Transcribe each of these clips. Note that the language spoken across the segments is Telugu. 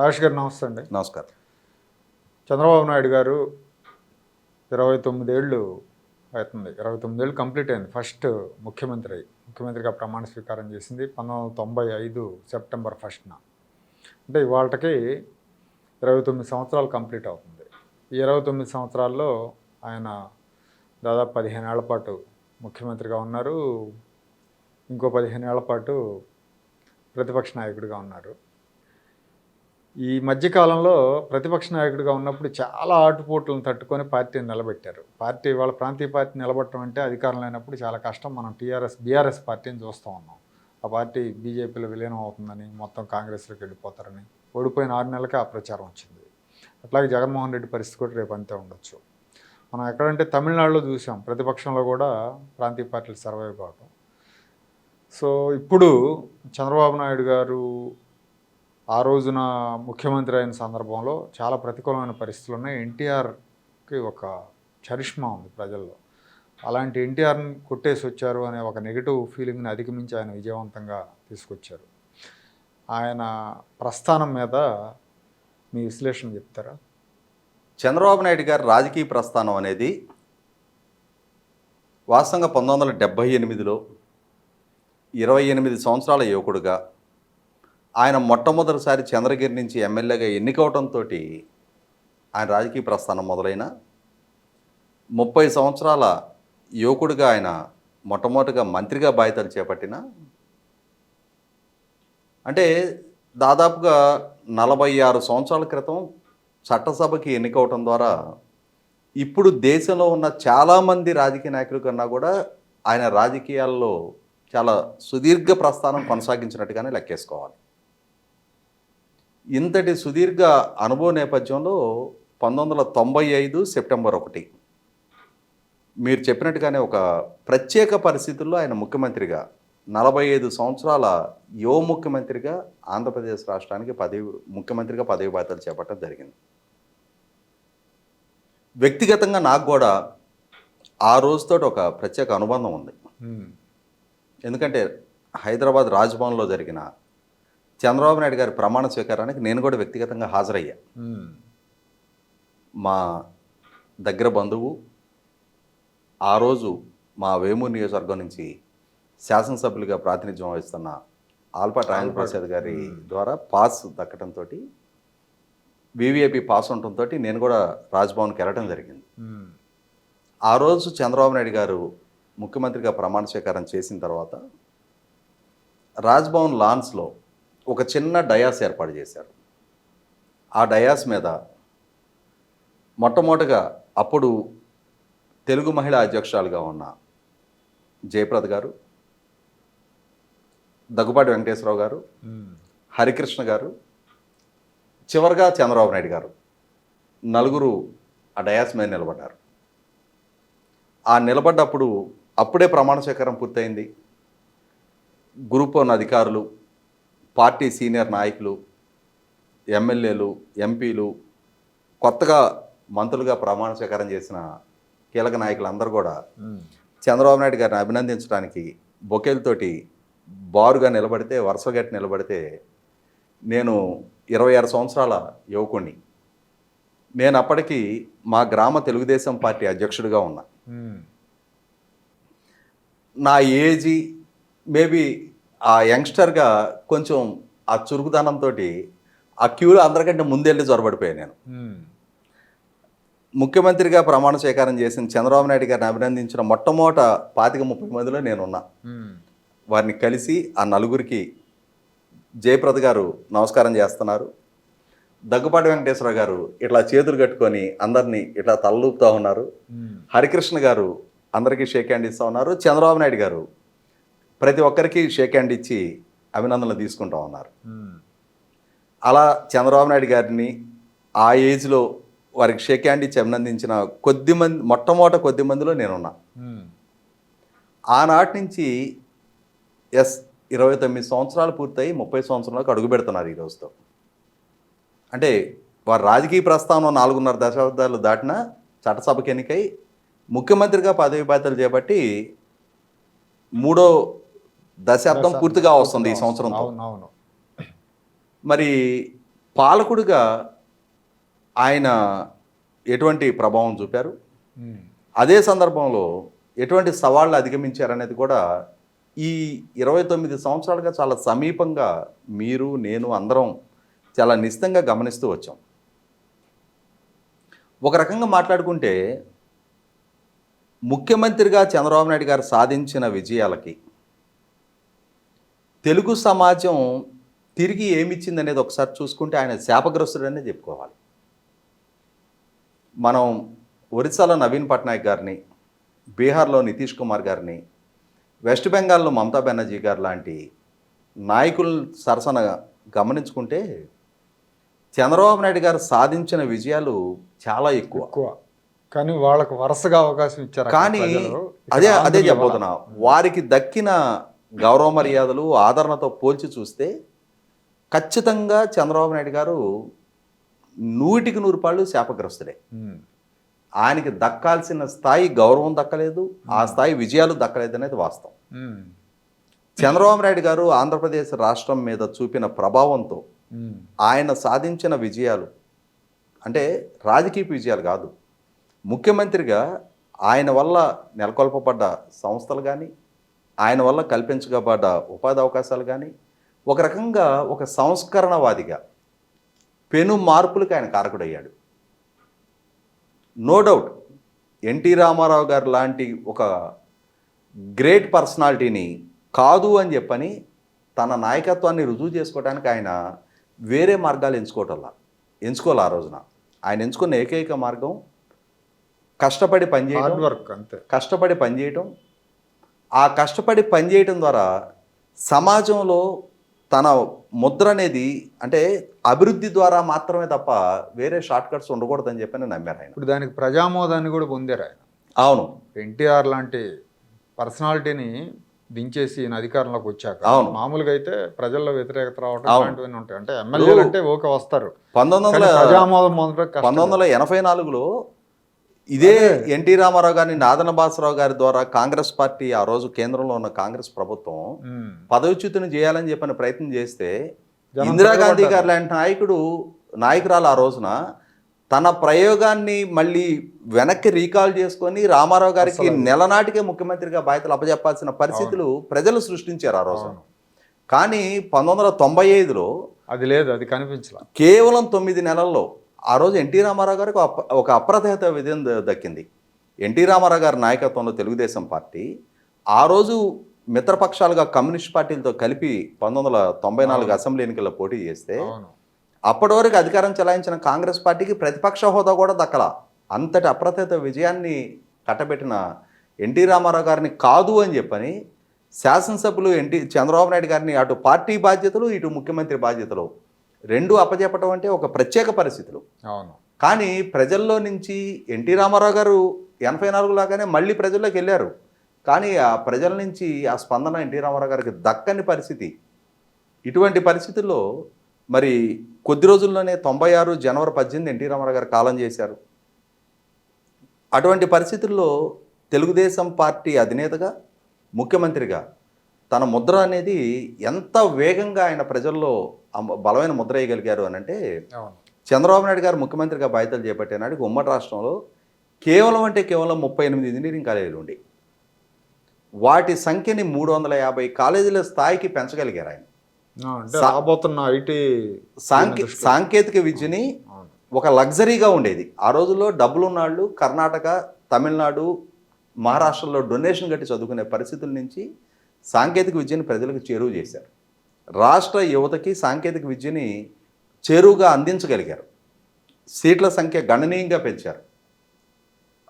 రాజేష్ గారు నమస్తే అండి. నమస్కారం. చంద్రబాబు నాయుడు గారు ఇరవై తొమ్మిదేళ్ళు అవుతుంది. ఇరవై తొమ్మిదేళ్ళు కంప్లీట్ అయింది. ఫస్ట్ ముఖ్యమంత్రి అయ్యి ముఖ్యమంత్రిగా ప్రమాణ స్వీకారం చేసింది పంతొమ్మిది తొంభై ఐదు సెప్టెంబర్ ఫస్ట్న అంటే ఇవాళకి ఇరవై తొమ్మిది సంవత్సరాలు కంప్లీట్ అవుతుంది. ఈ ఇరవై తొమ్మిది సంవత్సరాల్లో ఆయన దాదాపు పదిహేను ఏళ్ళ పాటు ముఖ్యమంత్రిగా ఉన్నారు. ఇంకో పదిహేను ఏళ్ళ పాటు ప్రతిపక్ష నాయకుడిగా ఉన్నారు. ఈ మధ్యకాలంలో ప్రతిపక్ష నాయకుడిగా ఉన్నప్పుడు చాలా ఆటుపోట్లను తట్టుకొని పార్టీని నిలబెట్టారు. పార్టీ వాళ్ళ ప్రాంతీయ పార్టీ నిలబెట్టడం అంటే అధికారం లేనప్పుడు చాలా కష్టం. మనం టీఆర్ఎస్ బీఆర్ఎస్ పార్టీని చూస్తూ ఉన్నాం. ఆ పార్టీ బీజేపీలో విలీనం అవుతుందని మొత్తం కాంగ్రెస్లోకి వెళ్ళిపోతారని ఓడిపోయిన ఆరు నెలలకే ఆ ప్రచారం వచ్చింది. అట్లాగే జగన్మోహన్ రెడ్డి పరిస్థితి కూడా రేపు అంతే ఉండొచ్చు. మనం ఎక్కడంటే తమిళనాడులో చూసాం. ప్రతిపక్షంలో కూడా ప్రాంతీయ పార్టీలు సర్వైవ్ కావడం సో ఇప్పుడు చంద్రబాబు నాయుడు గారు ఆ రోజున ముఖ్యమంత్రి అయిన సందర్భంలో చాలా ప్రతికూలమైన పరిస్థితులు ఉన్నాయి. ఎన్టీఆర్కి ఒక చరిష్మా ఉంది ప్రజల్లో. అలాంటి ఎన్టీఆర్ని కొట్టేసి వచ్చారు అనే ఒక నెగిటివ్ ఫీలింగ్ని అధిగమించి ఆయన విజయవంతంగా తీసుకొచ్చారు. ఆయన ప్రస్థానం మీద మీ విశ్లేషణ చెప్తారా? చంద్రబాబు నాయుడు గారి రాజకీయ ప్రస్థానం అనేది వాస్తవంగా పంతొమ్మిది వందల డెబ్భై ఎనిమిదిలో ఇరవై ఎనిమిది సంవత్సరాల యువకుడుగా ఆయన మొట్టమొదటిసారి చంద్రగిరి నుంచి ఎమ్మెల్యేగా ఎన్నికవడంతో ఆయన రాజకీయ ప్రస్థానం మొదలైన ముప్పై సంవత్సరాల యువకుడిగా ఆయన మొట్టమొదటిగా మంత్రిగా బాధ్యతలు చేపట్టిన అంటే దాదాపుగా నలభై ఆరు సంవత్సరాల క్రితం చట్టసభకి ఎన్నికవటం ద్వారా ఇప్పుడు దేశంలో ఉన్న చాలామంది రాజకీయ నాయకుల కన్నా కూడా ఆయన రాజకీయాల్లో చాలా సుదీర్ఘ ప్రస్థానం కొనసాగించినట్టుగానే లెక్కేసుకోవాలి. ఇంతటి సుదీర్ఘ అనుభవ నేపథ్యంలో పంతొమ్మిది వందల తొంభై ఐదు సెప్టెంబర్ ఒకటి. మీరు చెప్పినట్టుగానే ఒక ప్రత్యేక పరిస్థితుల్లో ఆయన ముఖ్యమంత్రిగా నలభై ఐదు సంవత్సరాల యువ ముఖ్యమంత్రిగా ఆంధ్రప్రదేశ్ రాష్ట్రానికి పదవి ముఖ్యమంత్రిగా పదవి బాధ్యతలు చేపట్టడం జరిగింది. వ్యక్తిగతంగా నాకు కూడా ఆ రోజుతో ఒక ప్రత్యేక అనుబంధం ఉంది. ఎందుకంటే హైదరాబాద్ రాజ్భవన్లో జరిగిన చంద్రబాబు నాయుడు గారి ప్రమాణ స్వీకారానికి నేను కూడా వ్యక్తిగతంగా హాజరయ్యా. మా దగ్గర బంధువు ఆ రోజు మా వేమూరు నియోజకవర్గం నుంచి శాసనసభ్యులుగా ప్రాతినిధ్యం వహిస్తున్న ఆల్పాటి రాజేంద్ర ప్రసాద్ గారి ద్వారా పాస్ దక్కడంతో వివిఐపి పాస్ ఉండటంతో నేను కూడా రాజ్భవన్కి వెళ్ళడం జరిగింది. ఆ రోజు చంద్రబాబు నాయుడు గారు ముఖ్యమంత్రిగా ప్రమాణ స్వీకారం చేసిన తర్వాత రాజ్భవన్ లాన్స్లో ఒక చిన్న డయాస్ ఏర్పాటు చేశారు. ఆ డయాస్ మీద మొట్టమొదటిగా అప్పుడు తెలుగు మహిళా అధ్యక్షురాలుగా ఉన్న జయప్రద గారు దగ్గుపాటి వెంకటేశ్వరరావు గారు. హరికృష్ణ గారు చివరిగా చంద్రబాబు నాయుడు గారు నలుగురు ఆ డయాస్ మీద నిలబడ్డారు. ఆ నిలబడ్డప్పుడు అప్పుడే ప్రమాణ స్వీకారం పూర్తయింది. గ్రూప్ వన్ అధికారులు పార్టీ సీనియర్ నాయకులు ఎమ్మెల్యేలు ఎంపీలు కొత్తగా మంత్రులుగా ప్రమాణ స్వీకారం చేసిన కీలక నాయకులు అందరూ కూడా. చంద్రబాబు నాయుడు గారిని అభినందించడానికి బొకేలతోటి బారుగా నిలబడితే వరుసగట్టి నిలబడితే నేను ఇరవై ఆరు సంవత్సరాల యువకుణ్ణి నేను అప్పటికి మా గ్రామ తెలుగుదేశం పార్టీ అధ్యక్షుడిగా ఉన్నా. నా ఏజీ మేబీ ఆ యంగ్స్టర్గా కొంచెం ఆ చురుకుదనంతో ఆ క్యూలో అందరికంటే ముందెళ్ళి చొరబడిపోయాను నేను. ముఖ్యమంత్రిగా ప్రమాణ స్వీకారం చేసిన చంద్రబాబు నాయుడు గారిని అభినందించిన మొట్టమొదట పాతిక ముప్పై మందిలో నేనున్నా. వారిని కలిసి ఆ నలుగురికి జయప్రద గారు నమస్కారం చేస్తున్నారు దగ్గుపాటి వెంకటేశ్వర గారు ఇట్లా చేతులు కట్టుకొని అందరినీ ఇట్లా తలలూపుతూ ఉన్నారు. హరికృష్ణ గారు అందరికీ షేక్ హ్యాండ్ ఇస్తూ ఉన్నారు చంద్రబాబు నాయుడు గారు ప్రతి ఒక్కరికి షేక్ హ్యాండ్ ఇచ్చి అభినందనలు తీసుకుంటూ ఉన్నారు. అలా చంద్రబాబు నాయుడు గారిని ఆ ఏజ్లో వారికి షేక్ హ్యాండ్ ఇచ్చి అభినందించిన కొద్ది మంది మొట్టమొదట కొద్ది మందిలో నేనున్నా. ఆనాటి నుంచి ఎస్ ఇరవై తొమ్మిది సంవత్సరాలు పూర్తయి ముప్పై సంవత్సరాలకు అడుగు పెడుతున్నారు ఈ రోజుతో అంటే వారి రాజకీయ ప్రస్థానం నాలుగున్నర దశాబ్దాలు దాటిన చట్టసభకి ఎన్నికై ముఖ్యమంత్రిగా పదవి బాధ్యతలు చేపట్టి మూడో దశాబ్దం పూర్తిగా వస్తుంది ఈ అవును మరి పాలకుడిగా ఆయన ఎటువంటి ప్రభావం చూపారు. అదే సందర్భంలో ఎటువంటి సవాళ్ళు అధిగమించారనేది కూడా ఈ ఇరవై తొమ్మిది సంవత్సరాలుగా చాలా సమీపంగా మీరు నేను అందరం చాలా నిశ్చితంగా గమనిస్తూ వచ్చాం. ఒక రకంగా మాట్లాడుకుంటే ముఖ్యమంత్రిగా చంద్రబాబు నాయుడు గారు సాధించిన విజయాలకి తెలుగు సమాజం తిరిగి ఏమిచ్చింది అనేది ఒకసారి చూసుకుంటే ఆయన శాపగ్రస్తుడనే చెప్పుకోవాలి. మనం ఒరిస్సాలో నవీన్ పట్నాయక్ గారిని బీహార్లో నితీష్ కుమార్ గారిని వెస్ట్ బెంగాల్లో మమతా బెనర్జీ గారు లాంటి నాయకుల సరసన గమనించుకుంటే చంద్రబాబు నాయుడు గారు సాధించిన విజయాలు చాలా ఎక్కువ. ఎక్కువ. కానీ వాళ్ళకు వరుసగా అవకాశం ఇచ్చారు కానీ అదే అదే చెప్పబోతున్నా వారికి దక్కిన గౌరవ మర్యాదలు ఆదరణతో పోల్చి చూస్తే ఖచ్చితంగా చంద్రబాబు నాయుడు గారు నూటికి నూరు పాళ్ళు శాపగ్రస్తుడే. ఆయనకి దక్కాల్సిన స్థాయి గౌరవం దక్కలేదు ఆ స్థాయి విజయాలు దక్కలేదు అనేది వాస్తవం. చంద్రబాబు నాయుడు గారు ఆంధ్రప్రదేశ్ రాష్ట్రం మీద చూపిన ప్రభావంతో. ఆయన సాధించిన విజయాలు అంటే రాజకీయ విజయాలు కాదు ముఖ్యమంత్రిగా ఆయన వల్ల నెలకొల్పబడ్డ సంస్థలు కానీ ఆయన వల్ల కల్పించబడ్డ ఉపాధి అవకాశాలు కానీ ఒక రకంగా ఒక సంస్కరణవాదిగా పెను మార్పులకు ఆయన కారకుడయ్యాడు. నో డౌట్ ఎన్టీ రామారావు గారు లాంటి ఒక గ్రేట్ పర్సనాలిటీని కాదు అని చెప్పని తన నాయకత్వాన్ని రుజువు చేసుకోవడానికి ఆయన వేరే మార్గాలు ఎంచుకోవటంలా ఎంచుకోవాలి ఆ రోజున. ఆయన ఎంచుకున్న ఏకైక మార్గం కష్టపడి పనిచేయడం వర్క్ అంతే. కష్టపడి పనిచేయటం ఆ కష్టపడి పనిచేయటం ద్వారా సమాజంలో తన ముద్ర అనేది అంటే అభివృద్ధి ద్వారా మాత్రమే తప్ప వేరే షార్ట్ కట్స్ ఉండకూడదని చెప్పని నమ్మారు ఆయన. ఇప్పుడు దానికి ప్రజామోదాన్ని కూడా పొందారు ఆయన. అవును. ఎన్టీఆర్ లాంటి పర్సనాలిటీని దించేసి ఈయన అధికారంలోకి వచ్చాక అవును. మామూలుగా అయితే ప్రజల్లో వ్యతిరేకత రావడం అవును. ఇలాంటివన్నీ ఉంటాయి. అంటే ఎమ్మెల్యేలు అంటే ఓకే వస్తారు. పంతొమ్మిది వందల ప్రజామోదం మొదట పంతొమ్మిది వందల ఎనభై నాలుగులో ఇదే ఎన్టీ రామారావు గారిని నాదన బాసరావు గారి ద్వారా కాంగ్రెస్ పార్టీ ఆ రోజు కేంద్రంలో ఉన్న కాంగ్రెస్ ప్రభుత్వం పదవిచ్యుతిని చేయాలని చెప్పిన ప్రయత్నం చేస్తే ఇందిరాగాంధీ. గారు లాంటి నాయకుడు నాయకురాలు ఆ రోజున తన ప్రయోగాన్ని మళ్ళీ వెనక్కి రీకాల్ చేసుకొని రామారావు గారికి నెలనాటికే ముఖ్యమంత్రిగా బాధ్యతలు అప్పజెప్పాల్సిన పరిస్థితులు ప్రజలు సృష్టించారు ఆ రోజు అవును. కానీ పంతొమ్మిది వందల తొంభై ఐదులో అది లేదు అది కనిపించలా. కేవలం తొమ్మిది నెలల్లో ఆ రోజు ఎన్టీ రామారావు గారికి ఒక అప- ఒక అప్రతిహత విజయం దక్కింది. ఎన్టీ రామారావు గారి నాయకత్వంలో తెలుగుదేశం పార్టీ ఆ రోజు మిత్రపక్షాలుగా కమ్యూనిస్ట్ పార్టీలతో కలిపి పంతొమ్మిది వందల తొంభై నాలుగు అసెంబ్లీ ఎన్నికల్లో పోటీ చేస్తే అప్పటి వరకు అధికారం చెలాయించిన కాంగ్రెస్ పార్టీకి ప్రతిపక్ష హోదా కూడా దక్కల. అంతటి అప్రతిహత విజయాన్ని కట్టబెట్టిన ఎన్టీ రామారావు గారిని కాదు అని చెప్పని శాసనసభ్యులు ఎన్టీ చంద్రబాబు నాయుడు గారిని అటు పార్టీ బాధ్యతలు ఇటు ముఖ్యమంత్రి బాధ్యతలు రెండు అప్పచెప్పటం అంటే ఒక ప్రత్యేక పరిస్థితులు. అవును. కానీ ప్రజల్లో నుంచి ఎన్టీ రామారావు గారు ఎనభై నాలుగు లాగానే మళ్ళీ ప్రజల్లోకి వెళ్ళారు. కానీ ఆ ప్రజల నుంచి ఆ స్పందన ఎన్టీ రామారావు గారికి దక్కని పరిస్థితి. ఇటువంటి పరిస్థితుల్లో మరి కొద్ది రోజుల్లోనే తొంభై ఆరు జనవరి పద్దెనిమిది ఎన్టీ రామారావు గారు కాలం చేశారు. అటువంటి పరిస్థితుల్లో తెలుగుదేశం పార్టీ అధినేతగా ముఖ్యమంత్రిగా తన ముద్ర అనేది ఎంత వేగంగా ఆయన ప్రజల్లో బలమైన ముద్ర వేయగలిగారు అని అంటే చంద్రబాబు నాయుడు గారు ముఖ్యమంత్రిగా బాధ్యతలు చేపట్టే నాటికి ఉమ్మడి రాష్ట్రంలో కేవలం అంటే కేవలం ముప్పై ఎనిమిది ఇంజనీరింగ్ కాలేజీలు ఉండి వాటి సంఖ్యని మూడు వందల యాభై కాలేజీల స్థాయికి పెంచగలిగారు ఆయన. రాబోతున్న ఐటీ సాంకే సాంకేతిక విద్యని ఒక లగ్జరీగా ఉండేది. ఆ రోజుల్లో డబ్బులున్నాళ్ళు కర్ణాటక తమిళనాడు మహారాష్ట్రలో డొనేషన్ కట్టి చదువుకునే పరిస్థితుల నుంచి సాంకేతిక విద్యని ప్రజలకు చేరువ చేశారు. రాష్ట్ర యువతకి సాంకేతిక విద్యని చేరువుగా అందించగలిగారు. సీట్ల సంఖ్య గణనీయంగా పెంచారు.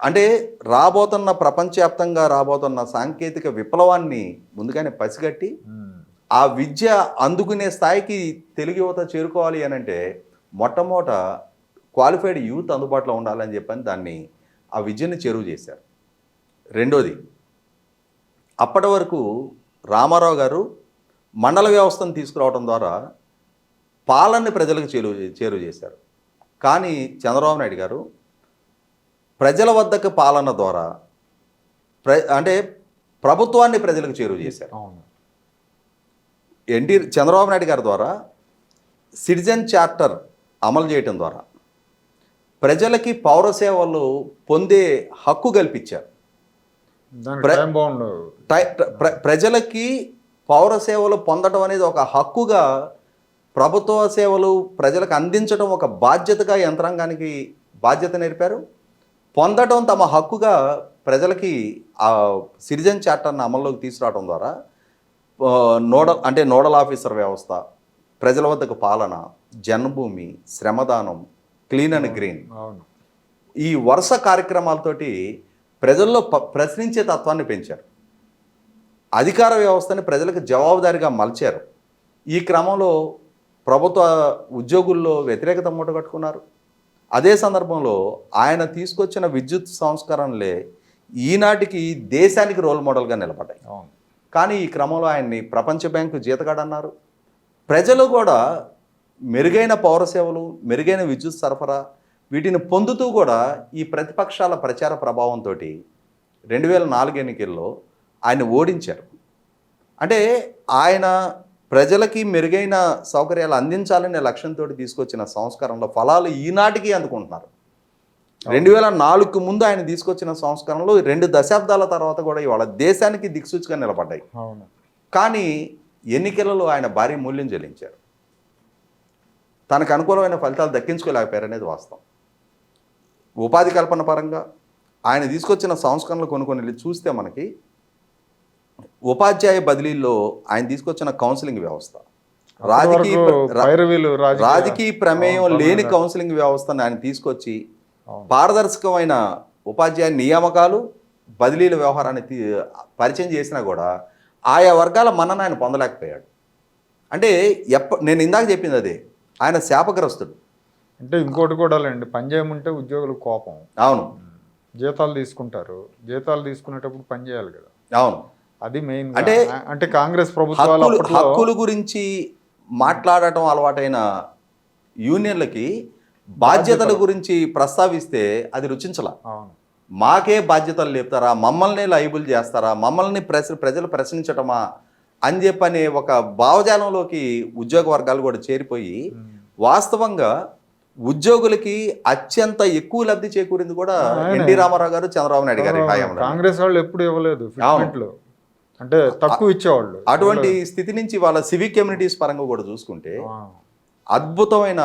అంటే రాబోతున్న ప్రపంచవ్యాప్తంగా రాబోతున్న సాంకేతిక విప్లవాన్ని ముందుగానే పసిగట్టి. ఆ విద్య అందుకునే స్థాయికి తెలుగు యువత చేరుకోవాలి అని అంటే మొట్టమొదట క్వాలిఫైడ్ యూత్ అందుబాటులో ఉండాలని చెప్పని దాన్ని ఆ విద్యని చేరువ చేశారు. రెండోది అప్పటి వరకు రామారావు గారు మండల వ్యవస్థను తీసుకురావడం ద్వారా పాలనని ప్రజలకు చేరువ చేరువ చేశారు. కానీ చంద్రబాబు నాయుడు గారు ప్రజల వద్దకు పాలన ద్వారా ప్ర అంటే ప్రభుత్వాన్ని ప్రజలకు చేరువ చేశారు. ఎన్టీ చంద్రబాబు నాయుడు గారి ద్వారా సిటిజన్ చార్టర్ అమలు చేయటం ద్వారా ప్రజలకి పౌర సేవలు పొందే హక్కు కల్పించారు. ప్రజలకి పౌర సేవలు పొందడం అనేది ఒక హక్కుగా ప్రభుత్వ సేవలు ప్రజలకు అందించడం ఒక బాధ్యతగా యంత్రాంగానికి బాధ్యత నేర్పారు. పొందడం తమ హక్కుగా ప్రజలకి ఆ సిటిజన్ చార్టర్ని అమల్లోకి తీసుకురావడం ద్వారా నోడల్ అంటే నోడల్ ఆఫీసర్ వ్యవస్థ ప్రజల వద్దకు పాలన జన్మభూమి శ్రమదానం క్లీన్ అండ్ గ్రీన్ ఈ వరుస కార్యక్రమాలతోటి ప్రజల్లో ప్రశ్నించే తత్వాన్ని పెంచారు. అధికార వ్యవస్థని ప్రజలకు జవాబుదారీగా మలిచారు. ఈ క్రమంలో ప్రభుత్వ ఉద్యోగుల్లో వ్యతిరేకత మూటగట్టుకున్నారు అదే సందర్భంలో ఆయన తీసుకొచ్చిన విద్యుత్ సంస్కరణలే ఈనాటికి దేశానికి రోల్ మోడల్గా నిలబడ్డాయి. కానీ ఈ క్రమంలో ఆయన్ని ప్రపంచ బ్యాంకు జీతగాడన్నారు. ప్రజలు కూడా మెరుగైన పౌర సేవలు మెరుగైన విద్యుత్ సరఫరా వీటిని పొందుతూ కూడా ఈ ప్రతిపక్షాల ప్రచార ప్రభావంతో రెండు వేల నాలుగు ఎన్నికల్లో ఆయన ఓడించారు. అంటే ఆయన ప్రజలకి మెరుగైన సౌకర్యాలు అందించాలనే లక్ష్యంతో తీసుకొచ్చిన సంస్కరణల ఫలాలు ఈనాటికి అందుకుంటున్నారు. రెండు వేల నాలుగుకు ముందు ఆయన తీసుకొచ్చిన సంస్కరణలు రెండు దశాబ్దాల తర్వాత కూడా ఇవాళ దేశానికి దిక్సూచిగా నిలబడ్డాయి. కానీ ఎన్నికలలో ఆయన భారీ మూల్యం చెల్లించారు. తనకు అనుకూలమైన ఫలితాలు దక్కించుకోలేకపోయారు అనేది వాస్తవం. ఉపాధి కల్పన పరంగా ఆయన తీసుకొచ్చిన సంస్కరణలు కొన్ని కొన్ని చూస్తే మనకి ఉపాధ్యాయ బదిలీల్లో ఆయన తీసుకొచ్చిన కౌన్సిలింగ్ వ్యవస్థ. రాజకీయ రాజకీయ ప్రమేయం లేని. కౌన్సిలింగ్ వ్యవస్థను ఆయన తీసుకొచ్చి. పారదర్శకమైన ఉపాధ్యాయ నియామకాలు బదిలీల వ్యవహారాన్ని పరిచయం చేసినా కూడా ఆయా వర్గాల మన్నన ఆయన పొందలేకపోయాడు. అంటే ఎప్ప నేను ఇందాక చెప్పింది అదే ఆయన శాపగ్రస్తుడు. అంటే ఇంకోటి కూడా లేండి పని చేయమంటే ఉద్యోగులకు కోపం. అవును. జీతాలు తీసుకుంటారు. జీతాలు తీసుకునేటప్పుడు పని చేయాలి కదా. అవును. అది మెయిన్ అంటే అంటే కాంగ్రెస్ ప్రభుత్వాలు హక్కులు గురించి మాట్లాడటం అలవాటైన యూనియన్లకి బాధ్యతల గురించి ప్రస్తావిస్తే అది రుచించలా. మాకే బాధ్యతలు లేపుతారా? మమ్మల్ని లైబుల్ చేస్తారా? మమ్మల్ని ప్రశ్న ప్రజలు ప్రశ్నించటమా? అని చెప్పనే ఒక భావజాలంలోకి ఉద్యోగ వర్గాలు కూడా చేరిపోయి వాస్తవంగా ఉద్యోగులకి అత్యంత ఎక్కువ లబ్ధి చేకూరింది కూడా. ఎన్టీ రామారావు గారు చంద్రబాబు నాయుడు గారి కాంగ్రెస్ వాళ్ళు ఎప్పుడు ఇవ్వలేదు అంటే తక్కువ ఇచ్చేవాళ్ళు. అటువంటి స్థితి నుంచి వాళ్ళ సివిక్ కమ్యూనిటీస్ పరంగా కూడా చూసుకుంటే అద్భుతమైన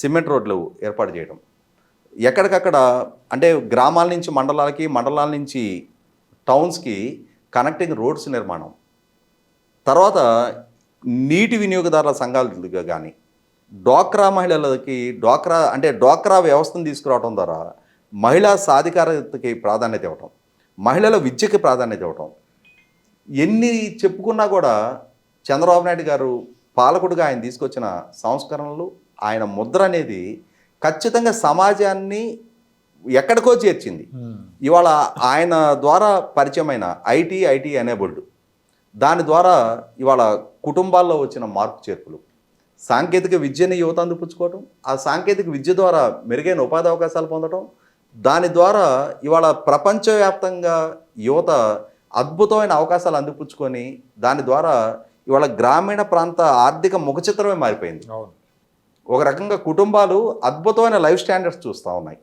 సిమెంట్ రోడ్లు ఏర్పాటు చేయడం. ఎక్కడికక్కడ అంటే గ్రామాల నుంచి మండలాలకి మండలాల నుంచి టౌన్స్కి కనెక్టింగ్ రోడ్స్ నిర్మాణం. తర్వాత నీటి వినియోగదారుల సంఘాలుగా కానీ డ్వాక్రా మహిళలకి డ్వాక్రా అంటే డ్వాక్రా వ్యవస్థను తీసుకురావడం ద్వారా మహిళా సాధికారతకి ప్రాధాన్యత ఇవ్వటం మహిళల విద్యకి ప్రాధాన్యత ఇవ్వటం ఎన్ని చెప్పుకున్నా కూడా చంద్రబాబు నాయుడు గారు పాలకుడుగా ఆయన తీసుకొచ్చిన సంస్కరణలు ఆయన ముద్ర అనేది ఖచ్చితంగా సమాజాన్ని ఎక్కడికో చేర్చింది. ఉమ్, ఇవాళ ఆయన ద్వారా పరిచయమైన ఐటీ ఐటీ ఎనేబుల్డ్. దాని ద్వారా ఇవాళ కుటుంబాల్లో వచ్చిన మార్పు చేర్పులు. సాంకేతిక విద్యని యువత అందిపుచ్చుకోవటం ఆ సాంకేతిక విద్య ద్వారా మెరుగైన ఉపాధి అవకాశాలు పొందడం దాని ద్వారా ఇవాళ ప్రపంచవ్యాప్తంగా యువత అద్భుతమైన అవకాశాలు అందిపుచ్చుకొని దాని ద్వారా ఇవాళ గ్రామీణ ప్రాంత ఆర్థిక ముఖచిత్రమే మారిపోయింది. ఒక రకంగా కుటుంబాలు అద్భుతమైన లైఫ్ స్టాండర్డ్స్ చూస్తూ ఉన్నాయి.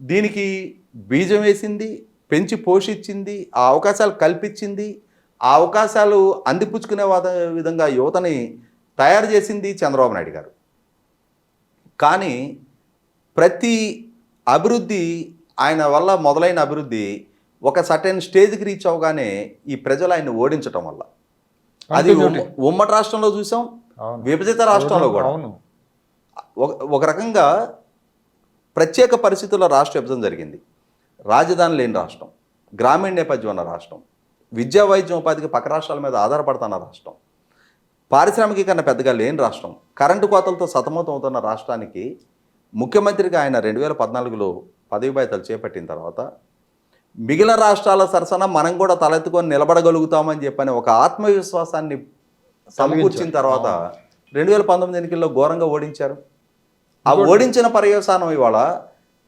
దీనికి బీజం వేసింది పెంచి పోషించింది ఆ అవకాశాలు కల్పించింది ఆ అవకాశాలు అందిపుచ్చుకునే విధంగా యువతని తయారు చేసింది చంద్రబాబు నాయుడు గారు. కానీ ప్రతి అభివృద్ధి ఆయన వల్ల మొదలైన అభివృద్ధి ఒక సర్టెన్ స్టేజ్కి రీచ్ అవగానే ఈ ప్రజలు ఆయన్ని ఓడించటం వల్ల. అది ఉమ్మ- ఉమ్మడి రాష్ట్రంలో చూసాం విభజిత రాష్ట్రంలో కూడా. ఒక రకంగా ప్రత్యేక పరిస్థితుల్లో రాష్ట్ర విభజన జరిగింది. రాజధాని లేని రాష్ట్రం గ్రామీణ నేపథ్యం ఉన్న రాష్ట్రం విద్యా వైద్యం ఉపాధికి పక్క రాష్ట్రాల మీద ఆధారపడుతున్న రాష్ట్రం పారిశ్రామికీకరణ పెద్దగా లేని రాష్ట్రం కరెంటు కోతలతో సతమతం అవుతున్న రాష్ట్రానికి ముఖ్యమంత్రిగా ఆయన రెండు వేల పద్నాలుగులో పదవి బాధ్యతలు చేపట్టిన తర్వాత మిగిలిన రాష్ట్రాల సరసన మనం కూడా తలెత్తుకొని నిలబడగలుగుతామని చెప్పని ఒక ఆత్మవిశ్వాసాన్ని సమకూర్చిన తర్వాత రెండు వేల పంతొమ్మిది ఎన్నికల్లో ఘోరంగా ఓడించారు. ఆ ఓడించిన పర్యవసానం ఇవాళ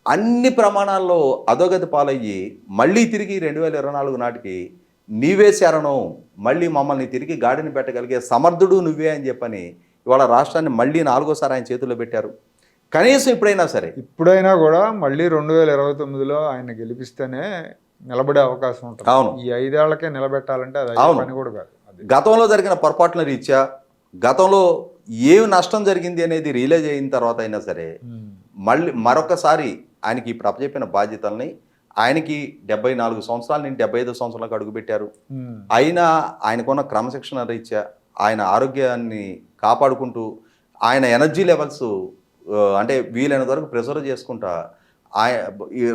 అన్ని ప్రమాణాల్లో అధోగతి పాలయ్యి మళ్ళీ తిరిగి రెండు వేల ఇరవై నాలుగు నాటికి నీవే శరణం మళ్ళీ మమ్మల్ని తిరిగి గాడిని పెట్టగలిగే సమర్థుడు నువ్వే అని చెప్పని ఇవాళ రాష్ట్రాన్ని మళ్ళీ నాలుగోసారి ఆయన చేతుల్లో పెట్టారు. కనీసం ఇప్పుడైనా సరే ఇప్పుడైనా కూడా మళ్ళీ రెండు వేల ఇరవై తొమ్మిదిలో ఆయన గెలిపిస్తేనే నిలబడే అవకాశం ఉంటుంది అవును. ఈ ఐదేళ్ళకే నిలబెట్టాలంటే అది అవును. పని కూడా కాదు అది గతంలో జరిగిన పొరపాట్ల రీత్యా గతంలో ఏమి నష్టం జరిగింది అనేది రియలైజ్ అయిన తర్వాత అయినా సరే ఉమ్. మళ్ళీ మరొకసారి ఆయనకి ఇప్పుడు అప్పచెప్పిన బాధ్యతల్ని ఆయనకి డెబ్బై నాలుగు సంవత్సరాల నుండి డెబ్బై ఐదు సంవత్సరాలకు అడుగుపెట్టారు ఉమ్. అయినా ఆయనకున్న క్రమశిక్షణ రీత్యా ఆయన ఆరోగ్యాన్ని కాపాడుకుంటూ ఆయన ఎనర్జీ లెవెల్స్ అంటే వీలైనంత వరకు ప్రిజర్వ్ చేసుకుంటా.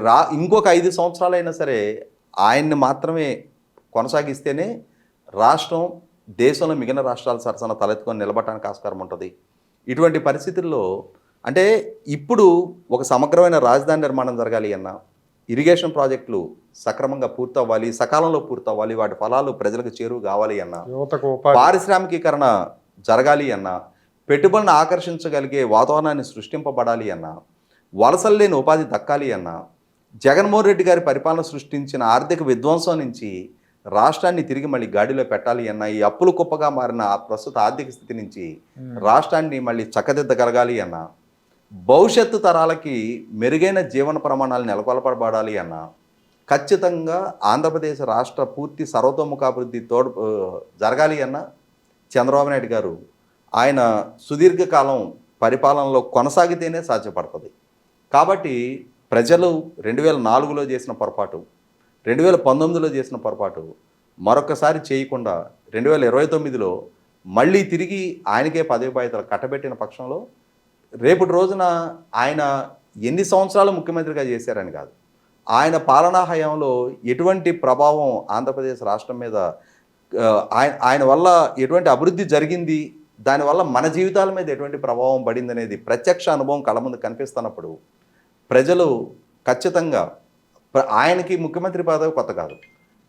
రా ఇంకొక ఐదు సంవత్సరాలైనా సరే ఆయన్ని మాత్రమే కొనసాగిస్తేనే రాష్ట్రం దేశంలో మిగిలిన రాష్ట్రాల సరసన తలెత్తుకొని నిలబడటానికి ఆస్కారం ఉంటుంది. ఇటువంటి పరిస్థితుల్లో అంటే ఇప్పుడు ఒక సమగ్రమైన రాజధాని నిర్మాణం జరగాలి అన్న ఇరిగేషన్ ప్రాజెక్టులు సక్రమంగా పూర్తవ్వాలి సకాలంలో పూర్తవ్వాలి వాటి ఫలాలు ప్రజలకు చేరువు కావాలి అన్న పారిశ్రామికీకరణ జరగాలి అన్న పెట్టుబడులను ఆకర్షించగలిగే వాతావరణాన్ని సృష్టింపబడాలి అన్న వలసలు లేని ఉపాధి దక్కాలి అన్న జగన్మోహన్ రెడ్డి గారి పరిపాలన సృష్టించిన ఆర్థిక విధ్వంసం నుంచి రాష్ట్రాన్ని తిరిగి మళ్ళీ గాడిలో పెట్టాలి అన్న ఈ అప్పులు కుప్పగా మారిన ఆ ప్రస్తుత ఆర్థిక స్థితి నుంచి రాష్ట్రాన్ని మళ్ళీ చక్కదిద్దగలగాలి అన్న భవిష్యత్తు తరాలకి మెరుగైన జీవన ప్రమాణాలు నెలకొల్పబడాలి అన్న ఖచ్చితంగా ఆంధ్రప్రదేశ్ రాష్ట్ర పూర్తి సర్వతోముఖాభివృద్ధి తోడు జరగాలి అన్న చంద్రబాబు నాయుడు గారు ఆయన సుదీర్ఘకాలం పరిపాలనలో కొనసాగితేనే సాధ్యపడుతుంది. కాబట్టి ప్రజలు రెండు వేల నాలుగులో చేసిన పొరపాటు రెండు వేల పంతొమ్మిదిలో చేసిన పొరపాటు మరొకసారి చేయకుండా రెండు వేల ఇరవై తొమ్మిదిలో మళ్ళీ తిరిగి ఆయనకే పదవి బాధ్యతలు కట్టబెట్టిన పక్షంలో రేపటి రోజున ఆయన ఎన్ని సంవత్సరాలు ముఖ్యమంత్రిగా చేశారని కాదు. ఆయన పాలనా హయాంలో ఎటువంటి ప్రభావం ఆంధ్రప్రదేశ్ రాష్ట్రం మీద ఆయన ఆయన వల్ల ఎటువంటి అభివృద్ధి జరిగింది దానివల్ల మన జీవితాల మీద ఎటువంటి ప్రభావం పడింది అనేది ప్రత్యక్ష అనుభవం కళ్ళ ముందు కనిపిస్తున్నప్పుడు ప్రజలు ఖచ్చితంగా ఆయనకి ముఖ్యమంత్రి పదవి కొత్త కాదు.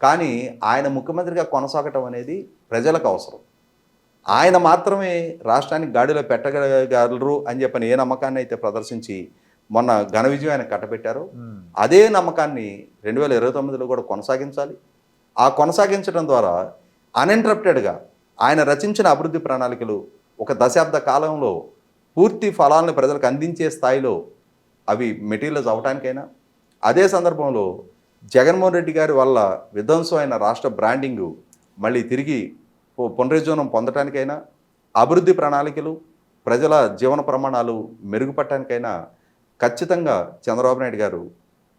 కానీ ఆయన ముఖ్యమంత్రిగా కొనసాగటం అనేది ప్రజలకు అవసరం. ఆయన మాత్రమే రాష్ట్రానికి గాడిలో పెట్టగలగలరు అని చెప్పని ఏ నమ్మకాన్ని అయితే ప్రదర్శించి మొన్న ఘన విజయం ఆయన కట్టబెట్టారో. అదే నమ్మకాన్ని రెండు వేల ఇరవై తొమ్మిదిలో కూడా కొనసాగించాలి. ఆ కొనసాగించడం ద్వారా అన్ఇంటరప్టెడ్గా ఆయన రచించిన అభివృద్ధి ప్రణాళికలు ఒక దశాబ్ద కాలంలో పూర్తి ఫలాలను ప్రజలకు అందించే స్థాయిలో అవి మెటీరియల్స్ అవటానికైనా అదే సందర్భంలో జగన్మోహన్ రెడ్డి గారి వల్ల విధ్వంసమైన రాష్ట్ర బ్రాండింగు మళ్ళీ తిరిగి పునరుజ్జీవనం పొందటానికైనా అభివృద్ధి ప్రణాళికలు ప్రజల జీవన ప్రమాణాలు మెరుగుపడటానికైనా ఖచ్చితంగా చంద్రబాబు నాయుడు గారు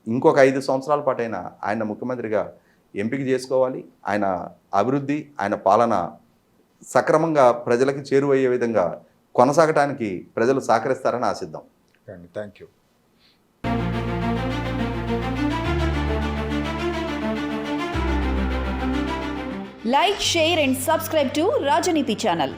ఇంకొక ఐదు సంవత్సరాల పాటైనా ఆయన ముఖ్యమంత్రిగా ఎంపిక చేసుకోవాలి. ఆయన అభివృద్ధి ఆయన పాలన సక్రమంగా ప్రజలకు చేరువయ్యే విధంగా కొనసాగటానికి ప్రజలు సహకరిస్తారని ఆశిద్దాం అండి thank you Like, share and subscribe to Rajaniti channel.